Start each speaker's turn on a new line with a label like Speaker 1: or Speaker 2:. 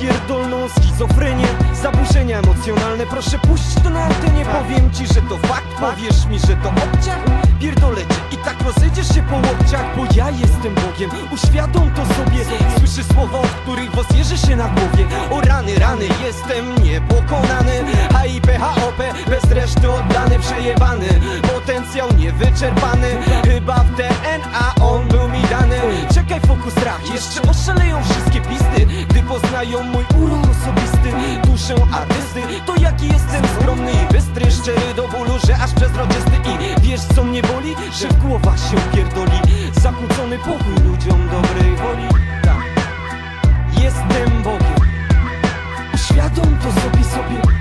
Speaker 1: pierdolną schizofrenię Zaburzenia emocjonalne, proszę puść to na nie Powiem ci, że to fakt, powiesz mi, że to obciach. Pierdolę cię i tak rozejdziesz się po łokciach Bo ja jestem Bogiem, uświadom to sobie. Słyszę słowa, od których wozjeżdżę się na głowie. O rany, rany, jestem niepokonany. HIP, HOP, bez reszty oddany, przejebany. Potencjał niewyczerpany, chyba w DNA poznają mój urok osobisty Duszę artysty, to jaki jestem skromny i bystry Szczery do bólu, że aż przezroczysty. I wiesz co mnie boli? Że w głowach się pierdoli. Zakłócony pokój ludziom dobrej woli. Tak, jestem Bogiem. Uświadom to sobie sobie